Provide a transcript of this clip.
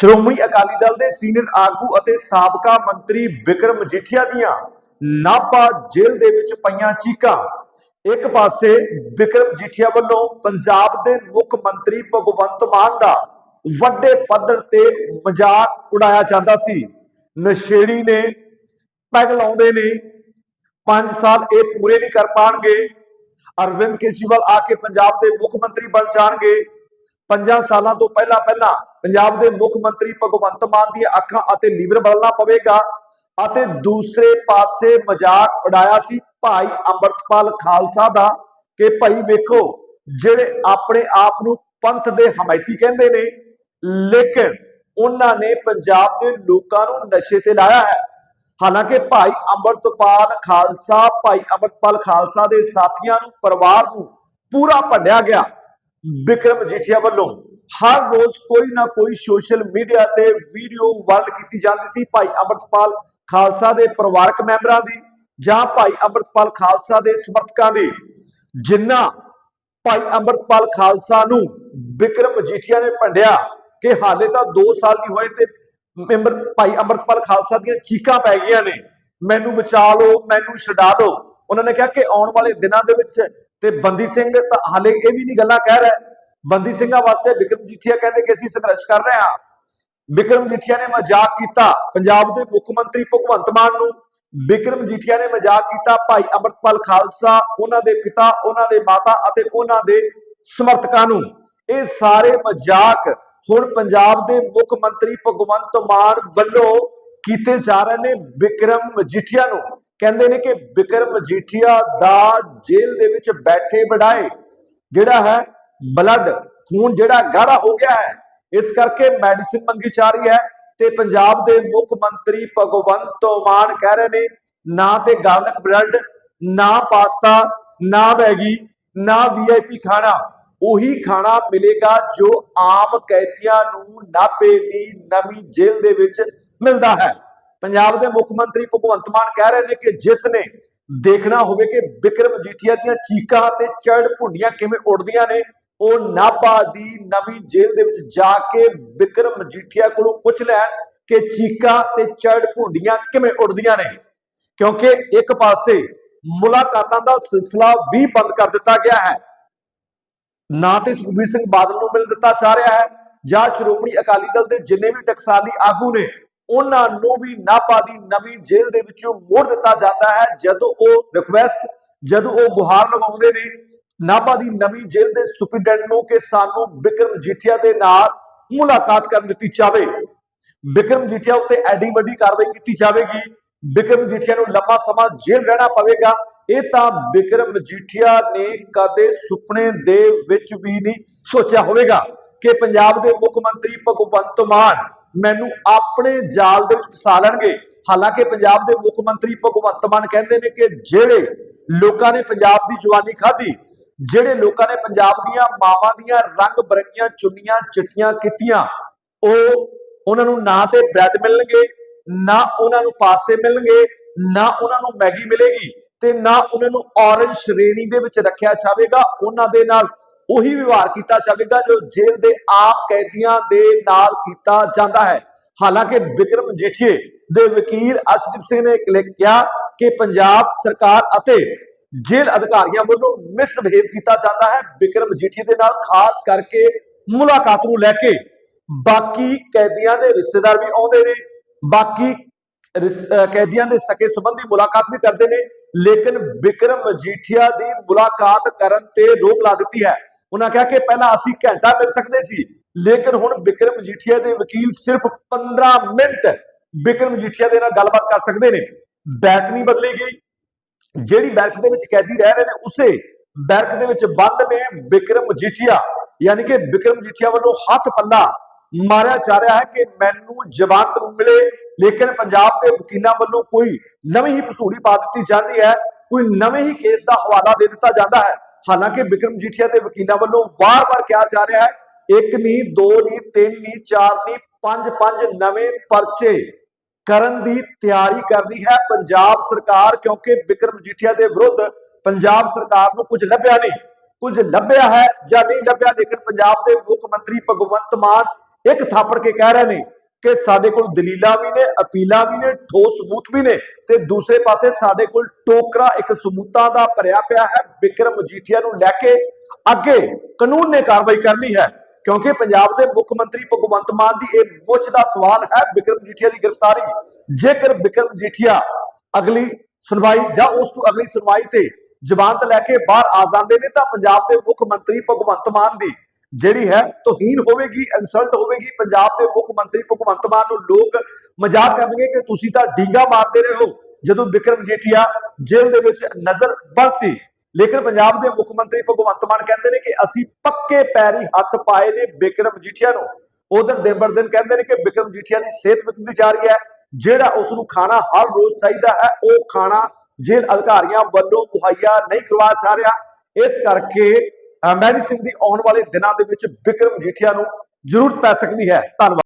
ਸ਼੍ਰੋਮਣੀ ਅਕਾਲੀ ਦਲ ਦੇ ਸੀਨੀਅਰ ਆਗੂ ਅਤੇ ਸਾਬਕਾ ਮੰਤਰੀ ਵਿਕਰਮ ਮਜੀਠੀਆ ਦੀਆਂ ਨਾਭਾ ਜੇਲ੍ਹ ਦੇ ਵਿੱਚ ਪਈਆਂ ਚੀਕਾਂ। ਇੱਕ ਪਾਸੇ ਵਿਕਰਮ ਮਜੀਠੀਆ ਵੱਲੋਂ ਪੰਜਾਬ ਦੇ ਮੁੱਖ ਮੰਤਰੀ ਭਗਵੰਤ ਮਾਨ ਦਾ ਵੱਡੇ ਪੱਧਰ ਤੇ ਮਜ਼ਾਕ ਉਡਾਇਆ ਜਾਂਦਾ ਸੀ। ਨਸ਼ੇੜੀ ਨੇ ਪੈਗ ਲਾਉਂਦੇ ਨੇ। 5 ਸਾਲ ਇਹ ਪੂਰੇ ਨਹੀਂ ਕਰ ਪਾਣਗੇ। ਅਰਵਿੰਦ ਕੇਜਰੀਵਾਲ ਆ ਕੇ ਪੰਜਾਬ ਦੇ ਮੁੱਖ ਮੰਤਰੀ ਬਣ ਜਾਣਗੇ। ਪੰਜਾਂ ਸਾਲਾਂ ਤੋਂ ਪਹਿਲਾਂ ਪਹਿਲਾਂ ਪੰਜਾਬ ਦੇ ਮੁੱਖ ਮੰਤਰੀ ਭਗਵੰਤ ਮਾਨ ਦੀਆਂ ਅੱਖਾਂ ਅਤੇ ਲੀਵਰ ਬਦਲਣਾ ਪਵੇਗਾ ਅਤੇ ਦੂਸਰੇ ਪਾਸੇ ਮਜ਼ਾਕ ਉਡਾਇਆ ਸੀ ਭਾਈ ਅੰਮ੍ਰਿਤਪਾਲ ਖਾਲਸਾ ਦਾ ਕਿ ਭਾਈ ਵੇਖੋ, ਜਿਹੜੇ ਆਪਣੇ ਆਪ ਨੂੰ ਪੰਥ ਦੇ ਹਮਾਇਤੀ ਕਹਿੰਦੇ ਨੇ, ਲੇਕਿਨ ਉਹਨਾਂ ਨੇ ਪੰਜਾਬ ਦੇ ਲੋਕਾਂ ਨੂੰ ਨਸ਼ੇ ਤੇ ਲਾਇਆ ਹੈ। ਹਾਲਾਂਕਿ ਭਾਈ ਅੰਮ੍ਰਿਤਪਾਲ ਖਾਲਸਾ, ਭਾਈ ਅੰਮ੍ਰਿਤਪਾਲ ਖਾਲਸਾ ਦੇ ਸਾਥੀਆਂ ਨੂੰ, ਪਰਿਵਾਰ ਨੂੰ ਪੂਰਾ ਭੰਡਿਆ ਗਿਆ। ਵਿਕਰਮ ਜੀਠੀਆ ਵੱਲੋਂ ਹਰ ਰੋਜ਼ ਕੋਈ ਨਾ ਕੋਈ ਸੋਸ਼ਲ ਮੀਡੀਆ ਤੇ ਵੀਡੀਓ ਵਾਇਰਲ ਕੀਤੀ ਜਾਂਦੀ ਸੀ ਭਾਈ ਅੰਮ੍ਰਿਤਪਾਲ ਖਾਲਸਾ ਦੇ ਪਰਿਵਾਰਕ ਮੈਂਬਰਾਂ ਦੀ ਜਾਂ ਭਾਈ ਅੰਮ੍ਰਿਤਪਾਲ ਖਾਲਸਾ ਦੇ ਸਮਰਥਕਾਂ ਦੀ ਜਿਨ੍ਹਾਂ ਭਾਈ ਅੰਮ੍ਰਿਤਪਾਲ ਖਾਲਸਾ ਨੂੰ ਵਿਕਰਮ ਮਜੀਠੀਆ ਨੇ ਭੰਡਿਆ ਕਿ ਹਾਲੇ ਤਾਂ 2 ਸਾਲ ਨਹੀਂ ਹੋਏ ਤੇ ਮੈਂਬਰ ਭਾਈ ਅੰਮ੍ਰਿਤਪਾਲ ਖਾਲਸਾ ਦੀਆਂ ਚੀਕਾਂ ਪੈ ਗਈਆਂ ਨੇ। ਮੈਨੂੰ ਬਚਾ ਲਓ, ਮੈਨੂੰ ਛਡਾ ਲਓ। ਉਹਨਾਂ ਨੇ ਕਿਹਾ ਕਿ ਆਉਣ ਵਾਲੇ ਦਿਨਾਂ ਦੇ ਵਿੱਚ ਤੇ ਬੰਦੀ ਸਿੰਘ ਤਾਂ ਹਾਲੇ ਇਹ ਵੀ ਨਹੀਂ ਗੱਲਾਂ ਕਹਿ ਰਿਹਾ। ਬੰਦੀ ਸਿੰਘਾਂ ਵਾਸਤੇ ਵਿਕਰਮ ਜੀਠੀਆ ਕਹਿੰਦੇ ਕਿ ਅਸੀਂ ਸੰਘਰਸ਼ ਕਰ ਰਹੇ ਹਾਂ। ਵਿਕਰਮ ਜੀਠੀਆ ਨੇ ਮਜ਼ਾਕ ਕੀਤਾ ਪੰਜਾਬ ਦੇ ਮੁੱਖ ਮੰਤਰੀ ਭਗਵੰਤ ਮਾਨ ਨੂੰ। ਵਿਕਰਮ ਜੀਠੀਆ ਨੇ ਮਜ਼ਾਕ ਕੀਤਾ ਭਾਈ ਅੰਮ੍ਰਿਤਪਾਲ ਖਾਲਸਾ ਉਹਨਾਂ ਦੇ ਪਿਤਾ ਉਹਨਾਂ ਦੇ ਮਾਤਾ ਅਤੇ ਉਹਨਾਂ ਦੇ ਸਮਰਥਕਾਂ ਨੂੰ। ਇਹ ਸਾਰੇ ਮਜ਼ਾਕ ਹੁਣ ਪੰਜਾਬ ਦੇ ਮੁੱਖ ਮੰਤਰੀ ਭਗਵੰਤ ਮਾਨ ਵੱਲੋਂ ਕੀਤੇ ਜਾ ਰਹੇ ਨੇ ਵਿਕਰਮ ਮਜੀਠੀਆ ਨੂੰ। ਕਹਿੰਦੇ ਨੇ ਕਿ ਵਿਕਰਮ ਮਜੀਠੀਆ ਦਾ ਜੇਲ੍ਹ ਦੇ ਵਿੱਚ ਬੈਠੇ ਬੜਾਏ ਜਿਹੜਾ ਹੈ ਬਲੱਡ, ਖੂਨ ਜਿਹੜਾ ਗਾੜਾ ਹੋ ਗਿਆ ਹੈ। ਇਸ ਕਰਕੇ ਮੈਡੀਸਿਨ ਮੰਗੀ ਜਾ ਰਹੀ ਹੈ ਤੇ ਪੰਜਾਬ ਦੇ ਮੁੱਖ ਮੰਤਰੀ ਭਗਵੰਤ ਮਾਨ ਕਹਿ ਰਹੇ ਨੇ, ਨਾ ਤੇ ਗਾਰਲਿਕ ਬ੍ਰੈਡ ਨਾ ਪਾਸਤਾ, ਨਾ ਮੈਗੀ, ਨਾ ਵੀਆਈਪੀ ਖਾਣਾ। ਉਹੀ ਖਾਣਾ ਮਿਲੇਗਾ ਜੋ ਆਮ ਕੈਦੀਆਂ ਨੂੰ ਨਾਭੇ ਦੀ ਨਵੀਂ ਜੇਲ੍ਹ ਦੇ ਵਿੱਚ ਮਿਲਦਾ ਹੈ। ਪੰਜਾਬ ਦੇ ਮੁੱਖ ਮੰਤਰੀ ਭਗਵੰਤ ਮਾਨ ਕਹਿ ਰਹੇ ਨੇ ਕਿ ਜਿਸ ਨੇ ਦੇਖਣਾ ਹੋਵੇ ਕਿ ਵਿਕਰਮ ਜੀਠੀਆ ਦੀਆਂ ਚੀਕਾਂ ਤੇ ਚੜ ਭੁੰਡੀਆਂ ਕਿਵੇਂ ਉੱਡਦੀਆਂ ਨੇ, ਉਹ ਨਾਭਾ ਦੀ ਨਵੀਂ ਜੇਲ੍ਹ ਦੇ ਵਿੱਚ ਜਾ ਕੇ ਵਿਕਰਮ ਜੀਠੀਆ ਕੋਲੋਂ ਪੁੱਛ ਲੈਣ ਕਿ ਚੀਕਾਂ ਤੇ ਚੜ ਭੁੰਡੀਆਂ ਕਿਵੇਂ ਉੱਡਦੀਆਂ ਨੇ। ਕਿਉਂਕਿ ਇੱਕ ਪਾਸੇ ਮੁਲਾਕਾਤਾਂ ਦਾ ਸਿਲਸਿਲਾ ਵੀ ਬੰਦ ਕਰ ਦਿੱਤਾ ਗਿਆ ਹੈ। ਨਾ ਤੇ ਸੁਖਬੀਰ ਸਿੰਘ ਬਾਦਲ ਨੂੰ ਮਿਲ ਦਿੱਤਾ ਜਾ ਰਿਹਾ ਹੈ, ਜਾਂ ਸ਼੍ਰੋਮਣੀ ਅਕਾਲੀ ਦਲ ਦੇ ਜਿੰਨੇ ਵੀ ਟਕਸਾਲੀ ਆਗੂ ਨੇ, ਉਹਨਾਂ ਨੂੰ ਵੀ ਨਾਭਾ ਦੀ ਨਵੀਂ ਜੇਲ੍ਹ ਦੇ ਵਿੱਚੋਂ ਮੋੜ ਦਿੱਤਾ ਜਾਂਦਾ ਹੈ। ਜਦੋਂ ਉਹ ਰਿਕੁਐਸਟ ਜਦੋਂ ਉਹ ਗੁਹਾਰ ਲਗਾਉਂਦੇ ਨੇ, ਨਾਭਾ ਦੀ ਨਵੀਂ ਜੇਲ੍ਹ ਦੇ ਸੁਪਰਡੈਂਟ ਨੂੰ ਕਿ ਸਾਨੂੰ ਵਿਕਰਮ ਜੀਠੀਆ ਦੇ ਨਾਲ ਮੁਲਾਕਾਤ ਕਰਨ ਦਿੱਤੀ ਜਾਵੇ। ਵਿਕਰਮ ਜੀਠੀਆ ਉੱਤੇ ਐਡੀ ਵੱਡੀ ਕਾਰਵਾਈ ਕੀਤੀ ਜਾਵੇਗੀ। ਵਿਕਰਮ ਜੀਠੀਆ ਨੂੰ ਲੰਮਾ ਸਮਾਂ ਜੇਲ੍ਹ ਰਹਿਣਾ ਪਵੇਗਾ। ਇਹ ਤਾਂ ਵਿਕਰਮ ਮਜੀਠੀਆ ਨੇ ਕਦੇ ਸੁਪਨੇ ਦੇ ਵਿੱਚ ਵੀ ਨਹੀਂ ਸੋਚਿਆ ਹੋਵੇਗਾ ਕਿ ਪੰਜਾਬ ਦੇ ਮੁੱਖ ਮੰਤਰੀ ਭਗਵੰਤ ਮਾਨ ਮੈਨੂੰ ਆਪਣੇ ਜਾਲ ਦੇ ਵਿੱਚ ਫਸਾ ਲੈਣਗੇ। ਹਾਲਾਂਕਿ ਪੰਜਾਬ ਦੇ ਮੁੱਖ ਮੰਤਰੀ ਭਗਵੰਤ ਮਾਨ ਕਹਿੰਦੇ ਨੇ ਕਿ ਜਿਹੜੇ ਲੋਕਾਂ ਨੇ ਪੰਜਾਬ ਦੀ ਜਵਾਨੀ ਖਾਧੀ, ਜਿਹੜੇ ਲੋਕਾਂ ਨੇ ਪੰਜਾਬ ਦੀਆਂ ਮਾਵਾਂ ਦੀਆਂ ਰੰਗ ਬਰੰਗੀਆਂ ਚੁੰਨੀਆਂ ਚਿੱਟੀਆਂ ਕੀਤੀਆਂ, ਉਹ ਉਹਨਾਂ ਨੂੰ ਨਾ ਤੇ ਬ੍ਰੈਡ ਮਿਲਣਗੇ, ਨਾ ਉਹਨਾਂ ਨੂੰ ਪਾਸਤੇ ਮਿਲਣਗੇ ਨਾ ਉਹਨਾਂ ਨੂੰ ਮੈਗੀ ਮਿਲੇਗੀ ਤੇ ਨਾ ਉਹਨਾਂ ਨੂੰ ਔਰੰਜ ਸ਼੍ਰੇਣੀ ਦੇ ਵਿੱਚ ਰੱਖਿਆ ਜਾਵੇਗਾ, ਉਹਨਾਂ ਦੇ ਨਾਲ ਉਹੀ ਵਿਵਹਾਰ ਕੀਤਾ ਜਾਵੇਗਾ ਜੋ ਜੇਲ੍ਹ ਦੇ ਆਮ ਕੈਦੀਆਂ ਦੇ ਨਾਲ ਕੀਤਾ ਜਾਂਦਾ ਹੈ। ਹਾਲਾਂਕਿ ਵਿਕਰਮ ਜੀਠੀਏ ਦੇ ਵਕੀਲ ਅਰਸ਼ਦੀਪ ਸਿੰਘ ਨੇ ਕਿਹਾ ਕਿ ਪੰਜਾਬ ਸਰਕਾਰ ਅਤੇ ਜੇਲ੍ਹ ਅਧਿਕਾਰੀਆਂ ਵੱਲੋਂ ਮਿਸਬਿਹੇਵ ਕੀਤਾ ਜਾਂਦਾ ਹੈ। ਵਿਕਰਮ ਜੀਠੀ ਦੇ ਨਾਲ ਖਾਸ ਕਰਕੇ ਮੁਲਾਕਾਤ ਨੂੰ ਲੈ ਕੇ ਬਾਕੀ ਕੈਦੀਆਂ ਦੇ ਰਿਸ਼ਤੇਦਾਰ ਵੀ ਆਉਂਦੇ ਨੇ, ਬਾਕੀ ਕੈਦੀਆਂ ਦੇ ਸਕੇ ਸੰਬੰਧੀ ਮੁਲਾਕਾਤ ਵੀ ਕਰਦੇ ਨੇ, ਲੇਕਿਨ ਵਿਕਰਮ ਮਜੀਠੀਆ ਦੀ ਮੁਲਾਕਾਤ ਕਰਨ ਤੇ ਰੋਕ ਲਾ ਦਿੱਤੀ ਹੈ। ਉਹਨਾਂ ਕਿਹਾ ਕਿ ਪਹਿਲਾਂ ਅਸੀਂ ਘੰਟਾ ਮਿਲ ਸਕਦੇ ਸੀ, ਲੇਕਿਨ ਹੁਣ ਵਿਕਰਮ ਮਜੀਠੀਆ ਦੇ ਵਕੀਲ ਸਿਰਫ 15 ਮਿੰਟ ਵਿਕਰਮ ਮਜੀਠੀਆ ਦੇ ਨਾਲ ਗੱਲਬਾਤ ਕਰ ਸਕਦੇ ਨੇ। ਬੈਰਕ ਨਹੀਂ ਬਦਲੀ ਗਈ। ਜਿਹੜੀ ਬੈਰਕ ਦੇ ਵਿੱਚ ਕੈਦੀ ਰਹਿ ਰਹੇ ਨੇ, ਉਸੇ ਬੈਰਕ ਦੇ ਵਿੱਚ ਬੰਦ ਨੇ ਵਿਕਰਮ ਮਜੀਠੀਆ ਯਾਨੀ ਕਿ ਵਿਕਰਮ ਮਜੀਠੀਆ ਵੱਲੋਂ ਹੱਥ ਪੱਲਾ ਮਾਰਿਆ ਜਾ ਰਿਹਾ ਹੈ ਕਿ ਮੈਨੂੰ ਜਵਾਨਤ ਮਿਲੇ, ਲੇਕਿਨ ਪੰਜਾਬ ਦੇ ਵਕੀਲਾਂ ਵੱਲੋਂ ਕੋਈ ਨਵੀਂ ਹੀ ਪਸੂੜੀ ਪਾ ਦਿੱਤੀ ਜਾਂਦੀ ਹੈ, ਕੋਈ ਨਵੇਂ ਹੀ ਕੇਸ ਦਾ ਹਵਾਲਾ ਦੇ ਦਿੱਤਾ ਜਾਂਦਾ ਹੈ। ਹਾਲਾਂਕਿ ਵਿਕਰਮ ਜੀਠੀਆ ਦੇ ਵਕੀਲਾਂ ਵੱਲੋਂ ਵਾਰ-ਵਾਰ ਕਿਹਾ ਜਾ ਰਿਹਾ ਹੈ, ਇੱਕ ਨਹੀਂ ਦੋ ਨਹੀਂ ਤਿੰਨ ਨਹੀਂ ਚਾਰ ਨਹੀਂ ਪੰਜ ਪੰਜ ਨਵੇਂ ਪਰਚੇ ਕਰਨ ਦੀ ਤਿਆਰੀ ਕਰਨੀ ਹੈ ਪੰਜਾਬ ਸਰਕਾਰ, ਕਿਉਂਕਿ ਵਿਕਰਮ ਜੀਠੀਆ ਦੇ ਵਿਰੁੱਧ ਪੰਜਾਬ ਸਰਕਾਰ ਨੂੰ ਕੁਝ ਲੱਭਿਆ ਨਹੀਂ। ਕੁਝ ਲੱਭਿਆ ਹੈ ਜਾਂ ਨਹੀਂ ਲੱਭਿਆ, ਲੇਕਿਨ ਪੰਜਾਬ ਦੇ ਮੁੱਖ ਮੰਤਰੀ ਭਗਵੰਤ ਮਾਨ ਇੱਕ ਥਾਪੜ ਕੇ ਕਹਿ ਰਹੇ ਨੇ ਕਿ ਸਾਡੇ ਕੋਲ ਦਲੀਲਾਂ ਵੀ ਨੇ, ਅਪੀਲਾਂ ਵੀ ਨੇ, ਠੋਸ ਸਬੂਤ ਵੀ ਨੇ ਤੇ ਦੂਸਰੇ ਪਾਸੇ ਸਾਡੇ ਕੋਲ ਟੋਕਰਾ ਇੱਕ ਸਬੂਤਾਂ ਦਾ ਭਰਿਆ ਪਿਆ ਹੈ, ਵਿਕਰਮ ਮਜੀਠੀਆ ਨੂੰ ਲੈ ਕੇ ਅੱਗੇ ਕਾਨੂੰਨ ਨੇ ਕਾਰਵਾਈ ਕਰਨੀ ਹੈ, ਕਿਉਂਕਿ ਪੰਜਾਬ ਦੇ ਮੁੱਖ ਮੰਤਰੀ ਭਗਵੰਤ ਮਾਨ ਦੀ ਇਹ ਮੁੱਛ ਦਾ ਸਵਾਲ ਹੈ ਵਿਕਰਮ ਮਜੀਠੀਆ ਦੀ ਗ੍ਰਿਫਤਾਰੀ। ਜੇਕਰ ਵਿਕਰਮ ਮਜੀਠੀਆ ਅਗਲੀ ਸੁਣਵਾਈ ਜਾਂ ਉਸ ਤੋਂ ਅਗਲੀ ਸੁਣਵਾਈ ਤੇ ਜ਼ਮਾਨਤ ਲੈ ਕੇ ਬਾਹਰ ਆ ਜਾਂਦੇ ਨੇ ਤਾਂ ਪੰਜਾਬ ਦੇ ਮੁੱਖ ਮੰਤਰੀ ਭਗਵੰਤ ਮਾਨ ਦੀ ਜਿਹੜੀ ਹੈ ਤੋਹੀਨ ਹੋਵੇਗੀ, ਇਨਸਲਟ ਹੋਵੇਗੀ, ਪੰਜਾਬ ਦੇ ਮੁੱਖ ਮੰਤਰੀ ਭਗਵੰਤ ਮਾਨ ਨੂੰ ਲੋਕ ਮਜ਼ਾਕ ਕਰਨਗੇ ਕਿ ਤੁਸੀਂ ਤਾਂ ਡੀਂਗਾ ਮਾਰਦੇ ਰਹੇ ਹੋ। ਜਦੋਂ ਵਿਕਰਮ ਜੇਠੀਆ ਜੇਲ੍ਹ ਦੇ ਵਿੱਚ ਨਜ਼ਰ ਬੰਦ ਸੀ ਲੇਕਿਨ ਪੰਜਾਬ ਦੇ ਮੁੱਖ ਮੰਤਰੀ ਭਗਵੰਤ ਮਾਨ ਕਹਿੰਦੇ ਨੇ ਕਿ ਅਸੀਂ ਪੱਕੇ ਪੈਰੀ ਹੱਥ ਪਾਏ ਨੇ ਵਿਕਰਮ ਜੀਠੀਆ ਨੂੰ। ਉਧਰ ਦਿਨ ਬਰ ਦਿਨ ਕਹਿੰਦੇ ਨੇ ਕਿ ਵਿਕਰਮ ਜੀਠੀਆ ਦੀ ਸਿਹਤ ਵਿਗੜਦੀ ਜਾ ਰਹੀ ਹੈ। ਜਿਹੜਾ ਉਸ ਨੂੰ ਖਾਣਾ ਹਰ ਰੋਜ਼ ਚਾਹੀਦਾ ਹੈ, ਉਹ ਖਾਣਾ ਜੇਲ੍ਹ ਅਧਿਕਾਰੀਆਂ ਵੱਲੋਂ ਮੁਹੱਈਆ ਨਹੀਂ ਕਰਵਾ ਜਾ ਰਿਹਾ। ਇਸ ਕਰਕੇ ਮੈਡੀਸਿਨ ਦੀ ਆਉਣ ਵਾਲੇ ਦਿਨਾਂ ਦੇ ਵਿੱਚ ਵਿਕਰਮ ਜੀਠੀਆ ਨੂੰ ਜ਼ਰੂਰਤ ਪੈ ਸਕਦੀ ਹੈ। ਧੰਨਵਾਦ।